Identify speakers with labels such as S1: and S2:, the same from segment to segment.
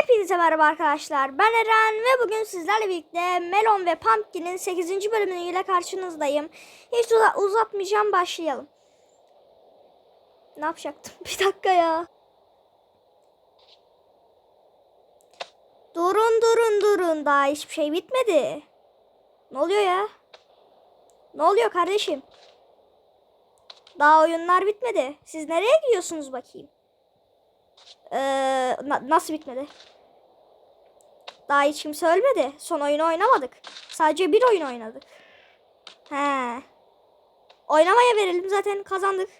S1: Hepinize merhaba arkadaşlar. Ben Eren ve bugün sizlerle birlikte Melon ve Pumpkin'in 8. bölümüyle karşınızdayım. Hiç uza- uzatmayacağım başlayalım. Ne yapacaktım? Bir dakika ya. Durun durun durun daha hiçbir şey bitmedi. Ne oluyor ya? Ne oluyor kardeşim? Daha oyunlar bitmedi. Siz nereye gidiyorsunuz bakayım? Ee, na- nasıl bitmedi? Daha hiç kimse ölmedi. Son oyunu oynamadık. Sadece bir oyun oynadık. He. Oynamaya verelim zaten kazandık.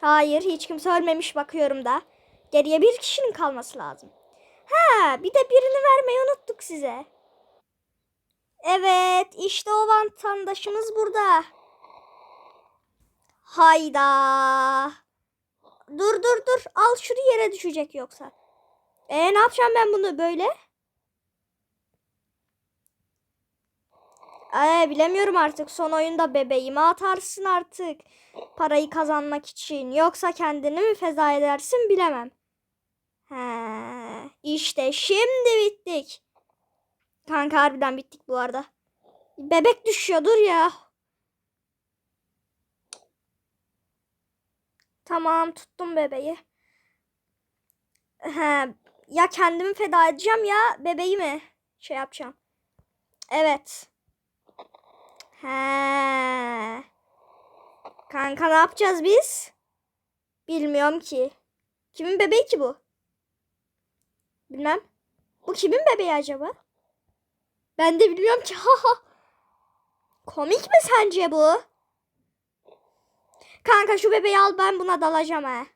S1: Hayır hiç kimse ölmemiş bakıyorum da. Geriye bir kişinin kalması lazım. Ha bir de birini vermeyi unuttuk size. Evet işte o vatandaşımız burada. Hayda. Dur dur dur. Al şunu yere düşecek yoksa. E ne yapacağım ben bunu böyle? Ee, bilemiyorum artık. Son oyunda bebeğimi atarsın artık. Parayı kazanmak için. Yoksa kendini mi feda edersin bilemem. He, işte şimdi bittik. Kanka harbiden bittik bu arada. Bebek düşüyor dur ya. Tamam tuttum bebeği. He, ya kendimi feda edeceğim ya bebeği mi şey yapacağım. Evet. He. Kanka ne yapacağız biz? Bilmiyorum ki. Kimin bebeği ki bu? Bilmem. Bu kimin bebeği acaba? Ben de bilmiyorum ki. Komik mi sence bu? Kanka şu bebeği al ben buna dalacağım ha.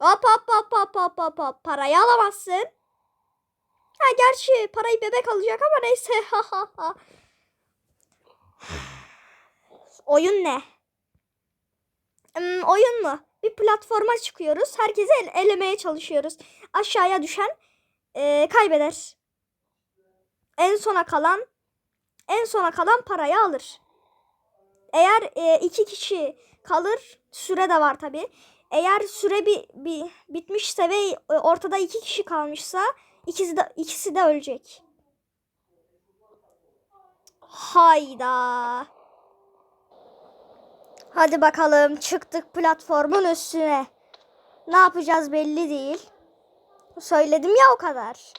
S1: Hop hop hop hop hop hop hop. Parayı alamazsın. Ha gerçi parayı bebek alacak ama neyse. Oyun ne? Hmm, oyun mu? Bir platforma çıkıyoruz. Herkesi el- elemeye çalışıyoruz. Aşağıya düşen eee, kaybeder. En sona kalan en sona kalan parayı alır. Eğer e, iki kişi kalır, süre de var tabi. Eğer süre bir, bir bitmişse ve e, ortada iki kişi kalmışsa ikisi de ikisi de ölecek. Hayda. Hadi bakalım çıktık platformun üstüne. Ne yapacağız belli değil. Söyledim ya o kadar.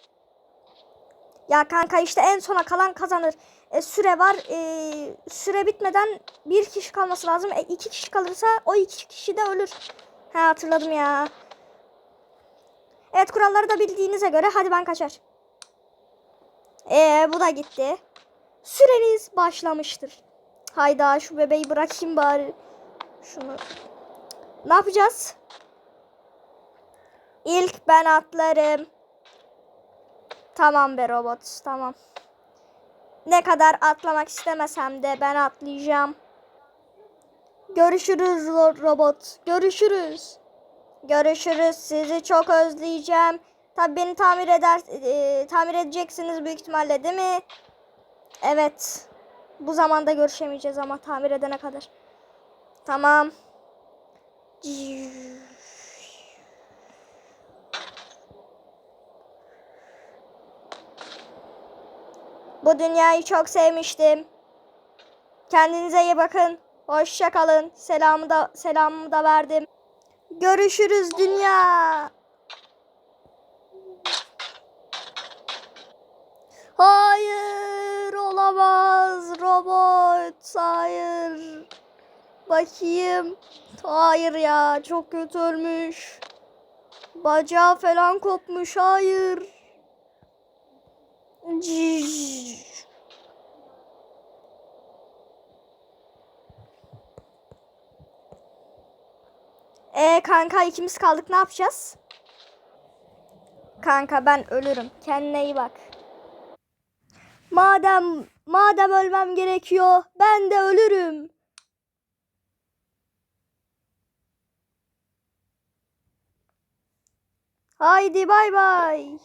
S1: Ya kanka işte en sona kalan kazanır. E, süre var. E, süre bitmeden bir kişi kalması lazım. E, iki kişi kalırsa o iki kişi de ölür. He hatırladım ya. Evet kuralları da bildiğinize göre hadi ben kaçar. E bu da gitti. Süreniz başlamıştır. Hayda şu bebeği bırakayım bari. Şunu. Ne yapacağız? İlk ben atlarım. Tamam be robot tamam. Ne kadar atlamak istemesem de ben atlayacağım. Görüşürüz ro- robot. Görüşürüz. Görüşürüz. Sizi çok özleyeceğim. Tabii beni tamir eder e, tamir edeceksiniz büyük ihtimalle değil mi? Evet. Bu zamanda görüşemeyeceğiz ama tamir edene kadar. Tamam. Bu dünyayı çok sevmiştim. Kendinize iyi bakın. Hoşça kalın. Selamı da selamımı da verdim. Görüşürüz dünya. Hayır olamaz robot. Hayır. Bakayım. Hayır ya çok kötü ölmüş. Bacağı falan kopmuş. Hayır. Ciii. E kanka ikimiz kaldık ne yapacağız? Kanka ben ölürüm. Kendine iyi bak. Madem madem ölmem gerekiyor ben de ölürüm. Haydi bay bay.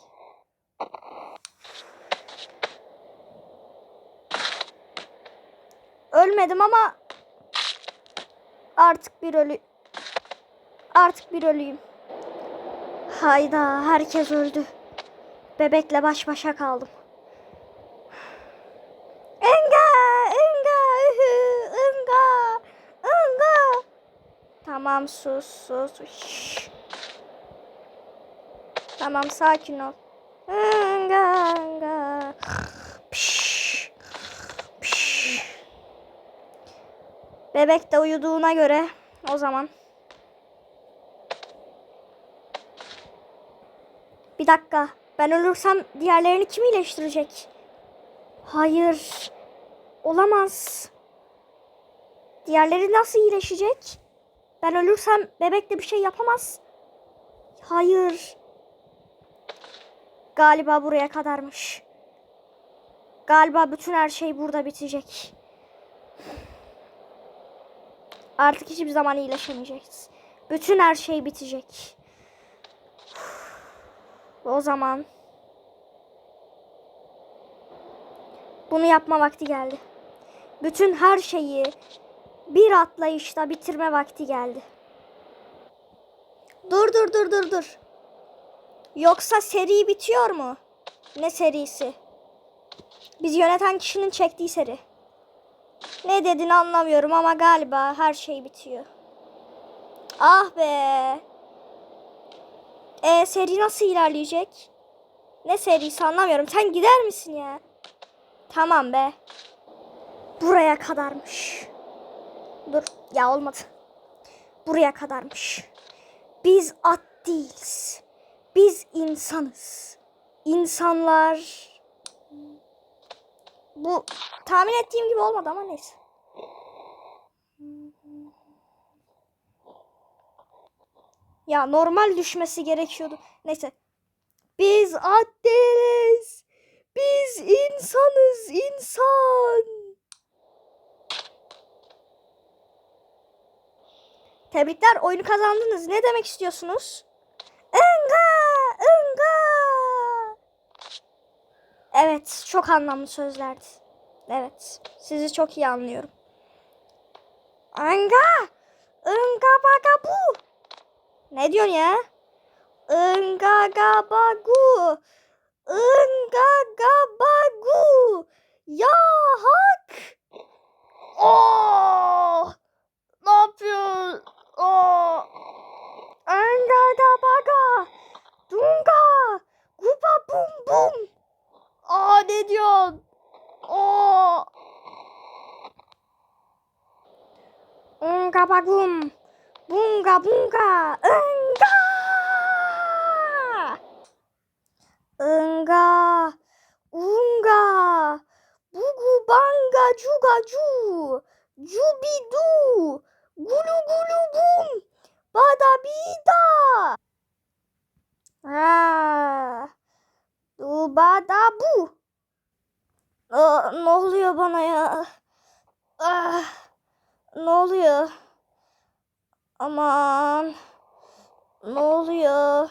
S1: Ölmedim ama artık bir ölü artık bir ölüyüm. Hayda herkes öldü. Bebekle baş başa kaldım. Enga, enga, ühü, enga, enga. Tamam sus, sus. Şşş. Tamam sakin ol. Enga, enga. Bebek de uyuduğuna göre o zaman. Bir dakika. Ben ölürsem diğerlerini kim iyileştirecek? Hayır. Olamaz. Diğerleri nasıl iyileşecek? Ben ölürsem bebek de bir şey yapamaz. Hayır. Galiba buraya kadarmış. Galiba bütün her şey burada bitecek. Artık hiçbir zaman iyileşemeyeceğiz. Bütün her şey bitecek. O zaman bunu yapma vakti geldi. Bütün her şeyi bir atlayışta bitirme vakti geldi. Dur dur dur dur dur. Yoksa seri bitiyor mu? Ne serisi? Biz yöneten kişinin çektiği seri. Ne dediğini anlamıyorum ama galiba her şey bitiyor. Ah be. E seri nasıl ilerleyecek? Ne serisi anlamıyorum. Sen gider misin ya? Tamam be. Buraya kadarmış. Dur ya olmadı. Buraya kadarmış. Biz at değiliz. Biz insanız. İnsanlar bu tahmin ettiğim gibi olmadı ama neyse. Ya normal düşmesi gerekiyordu. Neyse. Biz at. Biz insanız insan. Tebrikler oyunu kazandınız. Ne demek istiyorsunuz? Enga! Enga! Evet çok anlamlı sözlerdi. Evet sizi çok iyi anlıyorum. Enga! Enga baga bu! Ne diyorsun ya? Ingagabagu. Ingagabagu. Ya hak. Oh! Ne yapıyorsun? Oh! Ingagabaga. Dunga. Guba bum bum. Aa ne diyorsun? Oh! Ungabagum. Bunga bunga. Enga. Enga. Unga. Bugu banga juga ju. Jubidu. Gulu gulu bum. Bada bida. Ha. Du bada bu. Aa, ne oluyor bana ya? Ah, ne oluyor? Aman. Oluyor?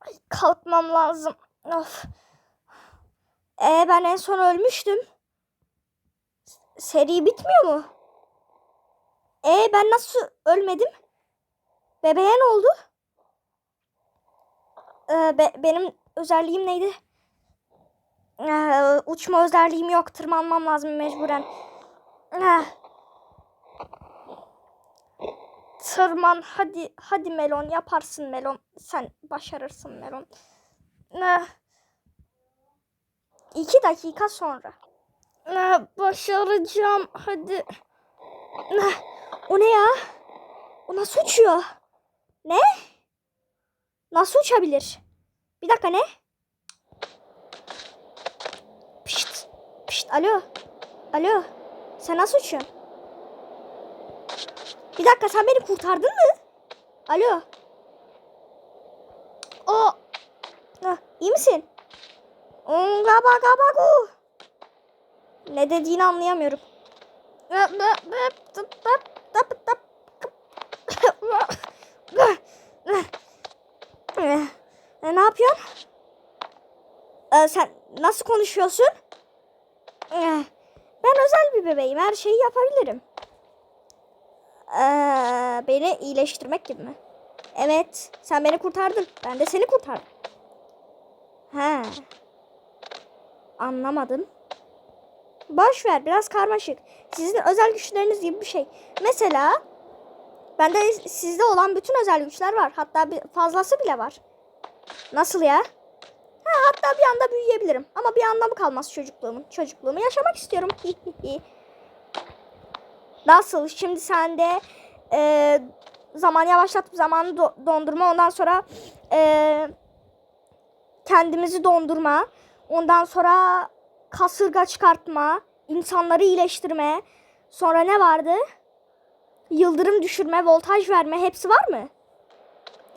S1: Ay, kalkmam lazım. Of. E ben en son ölmüştüm. Seri bitmiyor mu? E ben nasıl ölmedim? Bebeğe ne oldu? Ee, be- benim özelliğim neydi? Ee, uçma özelliğim yok. Tırmanmam lazım mecburen. Ah. Tırman hadi hadi Melon yaparsın Melon. Sen başarırsın Melon. Ah. İki dakika sonra. Ah, başaracağım hadi. Ah, O ne ya? O nasıl uçuyor? Ne? Nasıl uçabilir? Bir dakika ne? Pişt. Pişt alo. Alo. Sen nasıl uçuyorsun? Bir dakika sen beni kurtardın mı? Alo. O. Ah, iyi misin? Gaba gaba gu. Ne dediğini anlayamıyorum. E, ne yapıyorsun? Ee, sen nasıl konuşuyorsun? Ee, ben özel bir bebeğim. Her şeyi yapabilirim. Ee, beni iyileştirmek gibi mi? Evet. Sen beni kurtardın. Ben de seni kurtardım. He. Anlamadım. Boş ver biraz karmaşık. Sizin özel güçleriniz gibi bir şey. Mesela bende sizde olan bütün özel güçler var. Hatta bir fazlası bile var. Nasıl ya? Ha, hatta bir anda büyüyebilirim. Ama bir anlamı kalmaz çocukluğumun. Çocukluğumu yaşamak istiyorum. Nasıl? Şimdi sende e, zaman yavaşlatıp zamanı do- dondurma. Ondan sonra e, kendimizi dondurma. Ondan sonra kasırga çıkartma. insanları iyileştirme. Sonra ne vardı? Yıldırım düşürme, voltaj verme. Hepsi var mı?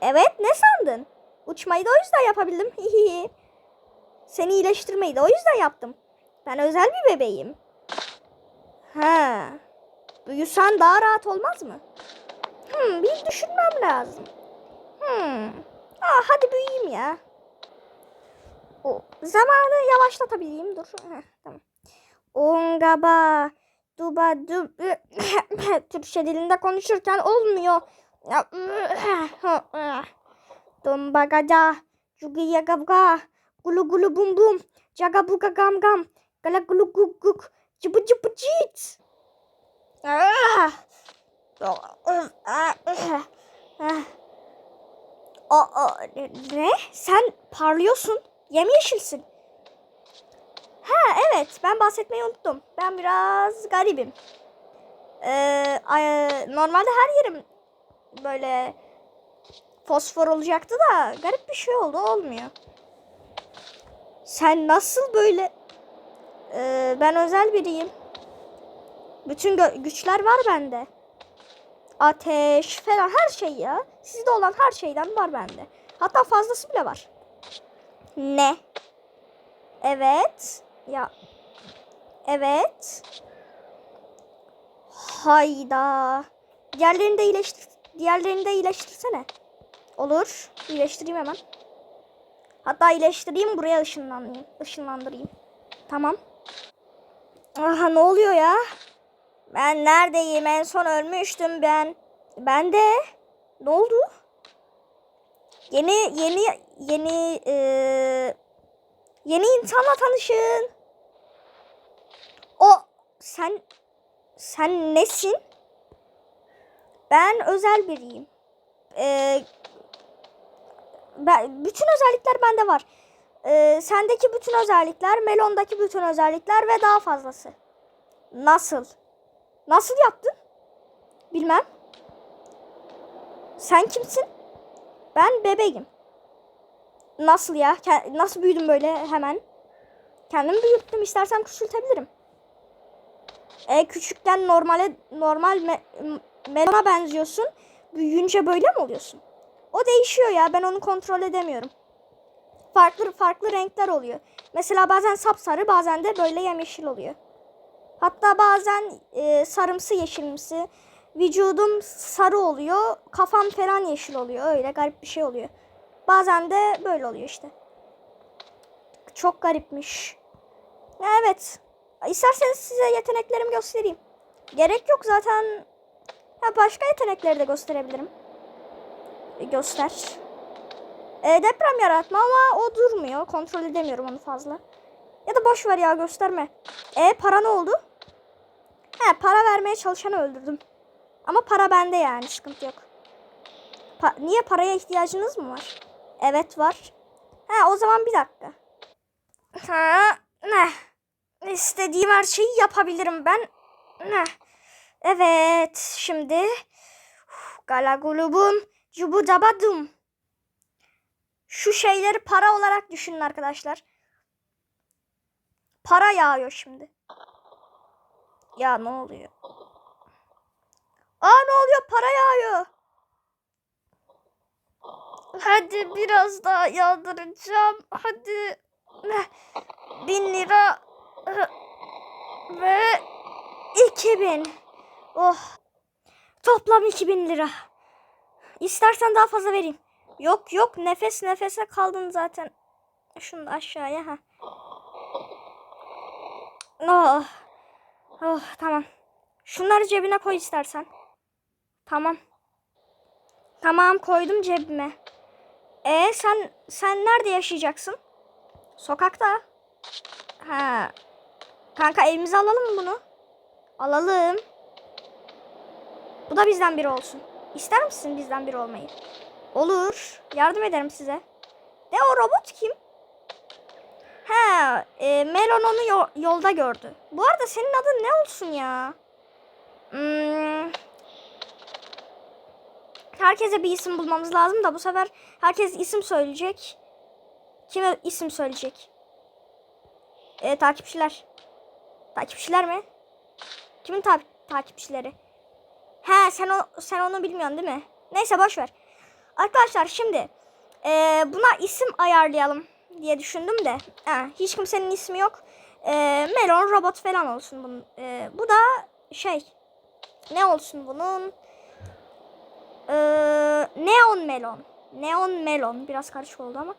S1: Evet ne sandın? Uçmayı da o yüzden yapabildim. Seni iyileştirmeyi de o yüzden yaptım. Ben özel bir bebeğim. Ha. Büyüsen daha rahat olmaz mı? Hmm, bir düşünmem lazım. Hmm. Aa, hadi büyüyeyim ya. O zamanı yavaşlatabileyim. Dur. Heh, tamam. Ongaba duba dub Türkçe dilinde konuşurken olmuyor. Dombagaca Cugiya gabga Gulu gulu bum bum Caga buga gam gam Gala gulu guk guk Cıbı cıbı Ah! Aa, ne? Sen parlıyorsun. Yemyeşilsin. Ha evet ben bahsetmeyi unuttum. Ben biraz garibim. Ee, normalde her yerim böyle fosfor olacaktı da garip bir şey oldu olmuyor. Sen nasıl böyle Ee, ben özel biriyim. Bütün güçler var bende. Ateş falan her şey ya. Sizde olan her şeyden var bende. Hatta fazlası bile var. Ne? Evet. Ya. Evet. Hayda. Diğerlerini de iyileştir. Diğerlerini de iyileştirsene. Olur. İyileştireyim hemen. Hatta iyileştireyim buraya ışınlanayım. Işınlandırayım. Tamam. Aha ne oluyor ya? Ben neredeyim? En son ölmüştüm ben. Ben de. Ne oldu? Yeni yeni yeni eee yeni insanla tanışın. O sen sen nesin? Ben özel biriyim. Eee ben, bütün özellikler bende var. Eee, sendeki bütün özellikler, Melon'daki bütün özellikler ve daha fazlası. Nasıl? Nasıl yaptın? Bilmem. Sen kimsin? Ben bebeğim. Nasıl ya? Nasıl büyüdüm böyle hemen? Kendimi büyüttüm. İstersen küçültebilirim. E küçükken normale normal me, melona benziyorsun. Büyüyünce böyle mi oluyorsun? O değişiyor ya. Ben onu kontrol edemiyorum. Farklı farklı renkler oluyor. Mesela bazen sapsarı, bazen de böyle yemyeşil oluyor. Hatta bazen e, sarımsı yeşilimsi. Vücudum sarı oluyor. Kafam falan yeşil oluyor. Öyle garip bir şey oluyor. Bazen de böyle oluyor işte. Çok garipmiş. Evet. İsterseniz size yeteneklerimi göstereyim. Gerek yok zaten. Ha, başka yetenekleri de gösterebilirim. E, göster. E, deprem yaratma ama o durmuyor. Kontrol edemiyorum onu fazla. Ya da boş ver ya gösterme. E para ne oldu? He para vermeye çalışanı öldürdüm. Ama para bende yani sıkıntı yok. Pa- Niye paraya ihtiyacınız mı var? Evet var. He o zaman bir dakika. Ha, ne? İstediğim her şeyi yapabilirim ben. Ne? Evet şimdi. Galagulubum cubudabadum. Şu şeyleri para olarak düşünün arkadaşlar. Para yağıyor şimdi. Ya ne oluyor? Aa ne oluyor? Para yağıyor. Hadi biraz daha yağdıracağım. Hadi. Bin lira. Ve iki bin. Oh. Toplam iki bin lira. İstersen daha fazla vereyim. Yok yok nefes nefese kaldın zaten. Şunu da aşağıya ha. Oh. Oh tamam. Şunları cebine koy istersen. Tamam. Tamam koydum cebime. E sen sen nerede yaşayacaksın? Sokakta. Ha. Kanka evimize alalım mı bunu? Alalım. Bu da bizden biri olsun. İster misin bizden biri olmayı? Olur. Yardım ederim size. De o robot kim? He, e, Melon onu yo- yolda gördü. Bu arada senin adın ne olsun ya? Hmm, herkese bir isim bulmamız lazım da bu sefer herkes isim söyleyecek. Kime isim söyleyecek? E, takipçiler. Takipçiler mi? Kimin ta- takipçileri? He sen o sen onu bilmiyorsun değil mi? Neyse boş ver. Arkadaşlar şimdi e, buna isim ayarlayalım diye düşündüm de. Ha, hiç kimsenin ismi yok. E, melon robot falan olsun bunun. E, bu da şey ne olsun bunun? E, neon melon. Neon melon. Biraz karışık oldu ama.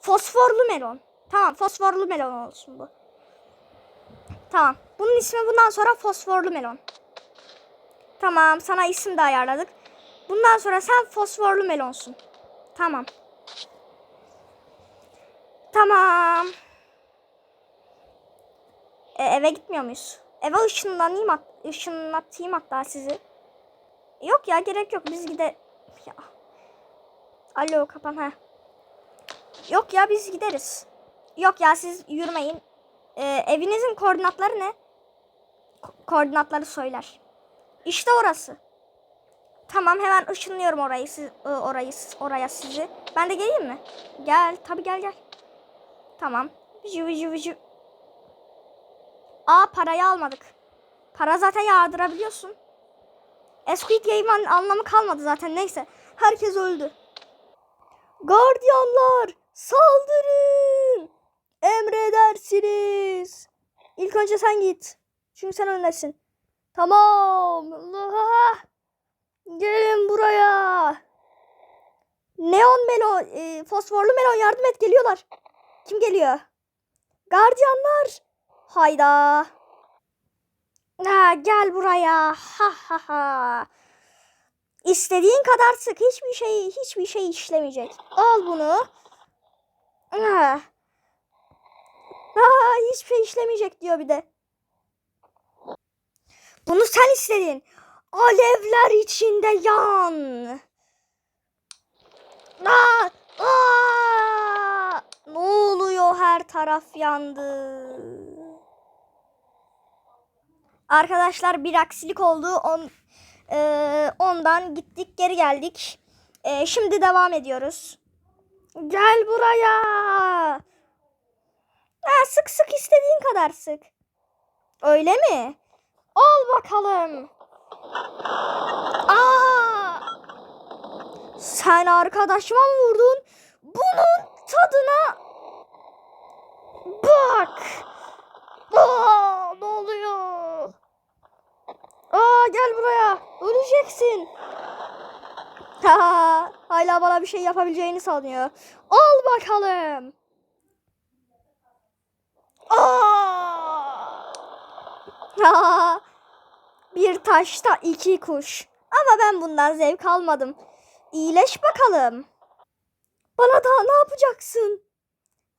S1: Fosforlu melon. Tamam fosforlu melon olsun bu. Tamam. Bunun ismi bundan sonra fosforlu melon. Tamam sana isim de ayarladık. Bundan sonra sen fosforlu melonsun. Tamam. Tamam. E, eve gitmiyor muyuz? Eve ışınlanayım, hat ışınlatayım hatta sizi. Yok ya gerek yok biz gide... Ya. Alo kapan ha. Yok ya biz gideriz. Yok ya siz yürümeyin. E, evinizin koordinatları ne? Ko- koordinatları söyler. İşte orası. Tamam hemen ışınlıyorum orayı siz e, orayı oraya sizi. Ben de geleyim mi? Gel tabii gel gel. Tamam. Vıcı vıcı vıcı. Aa parayı almadık. Para zaten yağdırabiliyorsun. E, Squid Game'in anlamı kalmadı zaten neyse. Herkes öldü. Gardiyanlar saldırın. Emredersiniz. İlk önce sen git. Çünkü sen öndesin. Tamam. Allah. Gelin buraya. Neon melon, e, fosforlu melon yardım et geliyorlar. Kim geliyor? Gardiyanlar. Hayda. Ha, gel buraya. Ha ha ha. İstediğin kadar sık hiçbir şey hiçbir şey işlemeyecek. Al bunu. Ha. Ha, hiçbir şey işlemeyecek diyor bir de. Bunu sen istedin. Alevler içinde yan. Aa, aa! Ne oluyor her taraf yandı. Arkadaşlar bir aksilik oldu. On, e, ondan gittik geri geldik. E, şimdi devam ediyoruz. Gel buraya. Ha, sık sık istediğin kadar sık. Öyle mi? Al bakalım. Aa! Sen arkadaşıma mı vurdun? Bunun tadına bak. Aa, ne oluyor? Aa, gel buraya. Öleceksin. Ha, hala bana bir şey yapabileceğini sanıyor. Al bakalım. Aa! Ha, bir taşta iki kuş. Ama ben bundan zevk almadım. İyileş bakalım. Bana daha ne yapacaksın?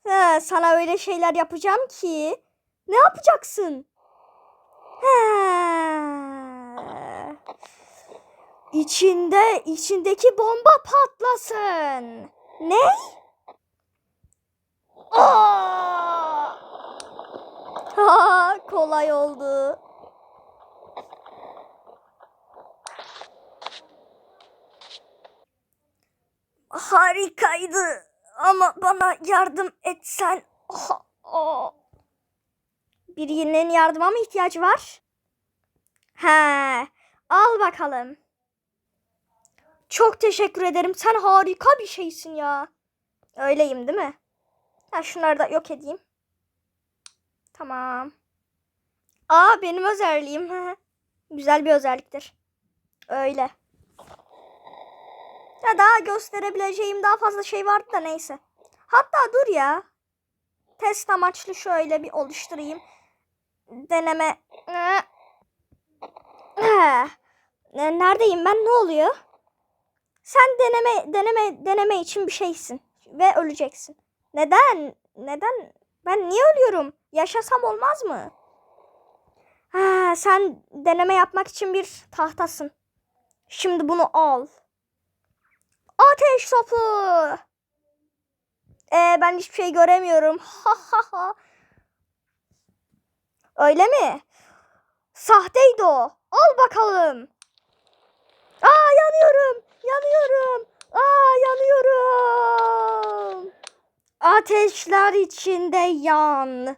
S1: He, sana öyle şeyler yapacağım ki. Ne yapacaksın? He. İçinde, içindeki bomba patlasın. Ne? Aa! Ha, kolay oldu. Harikaydı. Ama bana yardım etsen. Oh, oh. Birinin yardıma mı ihtiyacı var? He. Al bakalım. Çok teşekkür ederim. Sen harika bir şeysin ya. Öyleyim değil mi? Ha, şunları da yok edeyim. Tamam. Aa benim özelliğim. Güzel bir özelliktir. Öyle. Ya daha gösterebileceğim daha fazla şey vardı da neyse. Hatta dur ya. Test amaçlı şöyle bir oluşturayım. Deneme. Neredeyim ben? Ne oluyor? Sen deneme deneme deneme için bir şeysin ve öleceksin. Neden? neden? Ben niye ölüyorum? Yaşasam olmaz mı? Ha, sen deneme yapmak için bir tahtasın. Şimdi bunu al. Ateş topu. Ee, ben hiçbir şey göremiyorum. Ha ha ha. Öyle mi? Sahteydi o. Al bakalım. Aa yanıyorum. Yanıyorum. Aa yanıyorum. Ateşler içinde yan.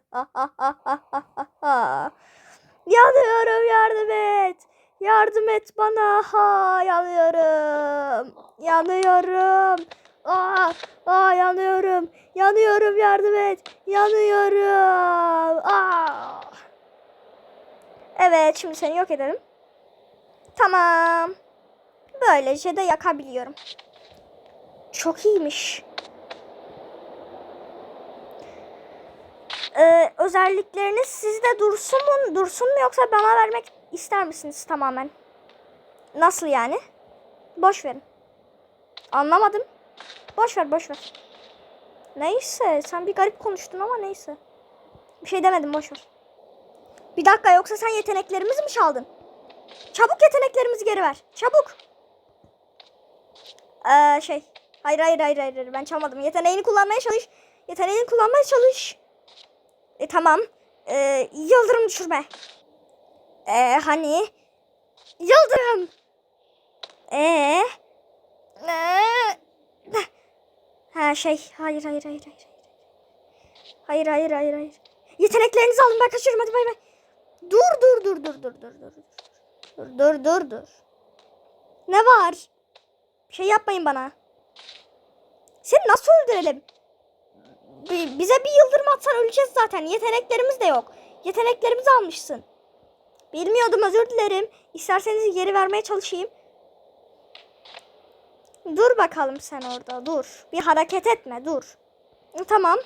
S1: Yanıyorum yardım et. Yardım et bana. Ha yanıyorum. Yanıyorum. Aa, aa yanıyorum. Yanıyorum yardım et. Yanıyorum. Aa. Evet şimdi seni yok edelim. Tamam. Böylece de yakabiliyorum. Çok iyiymiş. Ee, özellikleriniz sizde dursun mu, dursun mu yoksa bana vermek ister misiniz tamamen? Nasıl yani? Boş verin. Anlamadım. Boş ver, boş ver. Neyse, sen bir garip konuştun ama neyse. Bir şey demedim, boş ver. Bir dakika, yoksa sen yeteneklerimizi mi çaldın? Çabuk yeteneklerimizi geri ver. Çabuk. Ee, şey. Hayır, hayır, hayır, hayır. Ben çalmadım. Yeteneğini kullanmaya çalış. Yeteneğini kullanmaya çalış. E tamam. Ee, yıldırım düşürme. Ee, hani? Yıldırım. Ee? Ee? Ha şey. Hayır, hayır, hayır, hayır. Hayır, hayır, hayır, hayır. Yeteneklerinizi alın ben kaçıyorum hadi bay bay. Dur, dur, dur, dur, dur, dur, dur. Dur, dur, dur, dur. Ne var? Şey yapmayın bana. Seni nasıl öldürelim? Bi- Bize bir yıldırım atsan öleceğiz zaten. Yeteneklerimiz de yok. Yeteneklerimizi almışsın. Bilmiyordum özür dilerim. İsterseniz geri vermeye çalışayım. Dur bakalım sen orada dur. Bir hareket etme dur. Tamam.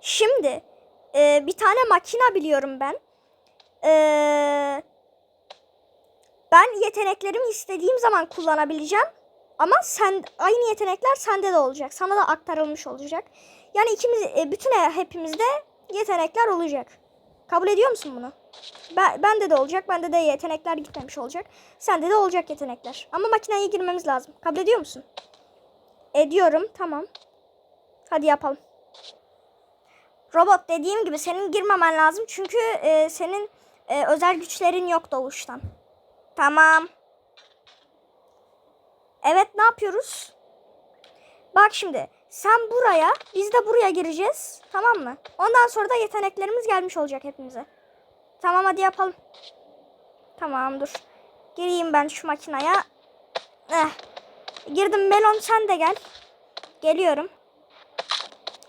S1: Şimdi e, bir tane makina biliyorum ben. E, ben yeteneklerimi istediğim zaman kullanabileceğim. Ama sen aynı yetenekler sende de olacak. Sana da aktarılmış olacak. Yani ikimiz e, bütün hepimizde yetenekler olacak. Kabul ediyor musun bunu? Ben, bende de olacak. Bende de yetenekler gitmemiş olacak. Sende de olacak yetenekler. Ama makineye girmemiz lazım. Kabul ediyor musun? Ediyorum. Tamam. Hadi yapalım. Robot dediğim gibi senin girmemen lazım. Çünkü e, senin e, özel güçlerin yok doğuştan. Tamam. Evet ne yapıyoruz? Bak şimdi sen buraya biz de buraya gireceğiz. Tamam mı? Ondan sonra da yeteneklerimiz gelmiş olacak hepimize. Tamam hadi yapalım. Tamam dur. Gireyim ben şu makineye. Eh. Girdim Melon sen de gel. Geliyorum.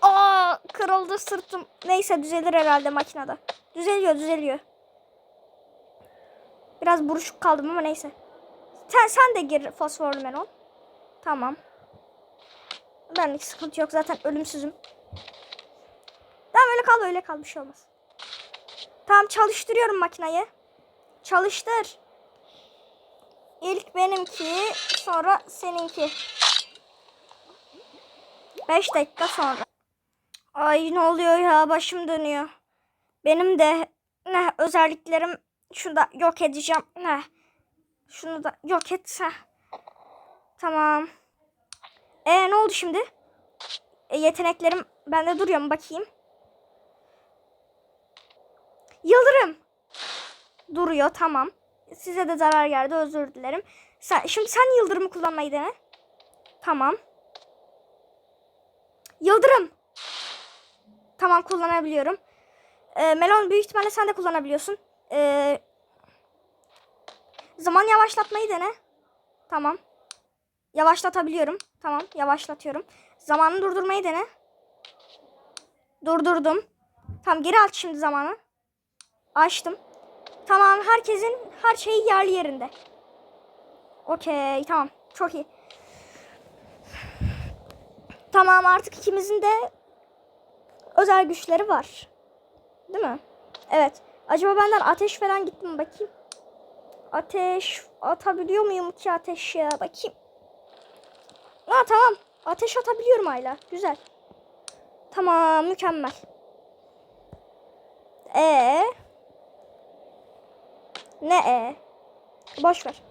S1: Aa kırıldı sırtım. Neyse düzelir herhalde makinede. Düzeliyor düzeliyor. Biraz buruşuk kaldım ama neyse. Sen, sen de gir fosforlu melon. Tamam. Benlik sıkıntı yok zaten ölümsüzüm. Tamam öyle kal öyle kal bir şey olmaz. Tamam çalıştırıyorum makinayı. Çalıştır. İlk benimki sonra seninki. 5 dakika sonra. Ay ne oluyor ya başım dönüyor. Benim de ne özelliklerim şunu da yok edeceğim. Ne? Şunu da yok etse. Tamam. E ne oldu şimdi? E, yeteneklerim bende duruyor mu bakayım. Yıldırım. Duruyor tamam. Size de zarar geldi özür dilerim. Sen, şimdi sen yıldırımı kullanmayı dene. Tamam. Yıldırım. Tamam kullanabiliyorum. E, Melon büyük ihtimalle sen de kullanabiliyorsun. E, zaman yavaşlatmayı dene. Tamam. Yavaşlatabiliyorum. Tamam yavaşlatıyorum. Zamanı durdurmayı dene. Durdurdum. Tamam geri aç şimdi zamanı. Açtım. Tamam herkesin her şeyi yerli yerinde. Okey tamam çok iyi. Tamam artık ikimizin de özel güçleri var. Değil mi? Evet. Acaba benden ateş falan gitti mi bakayım. Ateş atabiliyor muyum ki ateş ya bakayım. Ha tamam. Ateş atabiliyorum hala. Güzel. Tamam mükemmel. E Ne e? Boş ver.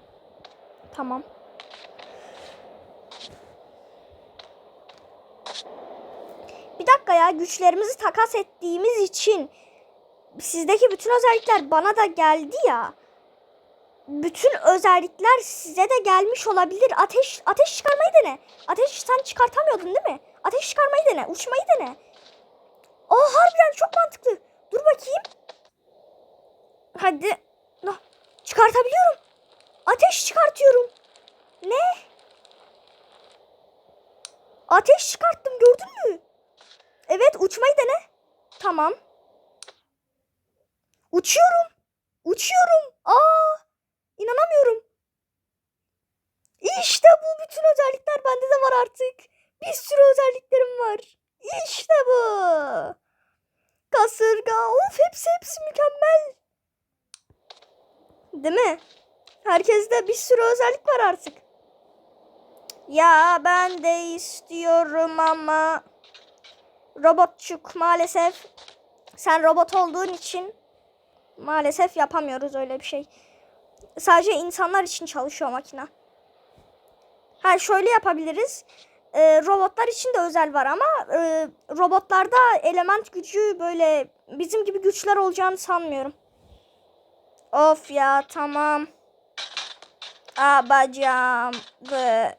S1: Tamam. Bir dakika ya güçlerimizi takas ettiğimiz için sizdeki bütün özellikler bana da geldi ya. Bütün özellikler size de gelmiş olabilir. Ateş ateş çıkarmayı dene. Ateş sen çıkartamıyordun değil mi? Ateş çıkarmayı dene. Uçmayı dene. Aa harbiden çok mantıklı. Dur bakayım. Hadi. Ah, Çıkartabiliyorum. Ateş çıkartıyorum. Ne? Ateş çıkarttım gördün mü? Evet uçmayı dene. Tamam. Uçuyorum. Uçuyorum. Aa! İnanamıyorum. İşte bu bütün özellikler bende de var artık. Bir sürü özelliklerim var. İşte bu. Kasırga. Of hepsi hepsi mükemmel. Değil mi? Herkeste bir sürü özellik var artık. Ya ben de istiyorum ama robotçuk maalesef sen robot olduğun için maalesef yapamıyoruz öyle bir şey. Sadece insanlar için çalışıyor makine. Ha şöyle yapabiliriz. Ee, robotlar için de özel var ama e, robotlarda element gücü böyle bizim gibi güçler olacağını sanmıyorum. Of ya tamam. Aa. Ve-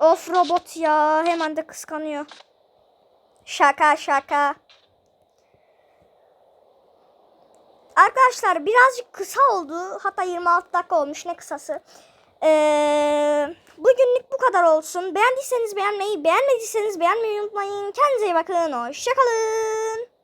S1: Of robot ya hemen de kıskanıyor. Şaka şaka. Arkadaşlar birazcık kısa oldu. Hatta 26 dakika olmuş ne kısası. Ee, bugünlük bu kadar olsun. Beğendiyseniz beğenmeyi, beğenmediyseniz beğenmeyi unutmayın. Kendinize iyi bakın. Hoşçakalın.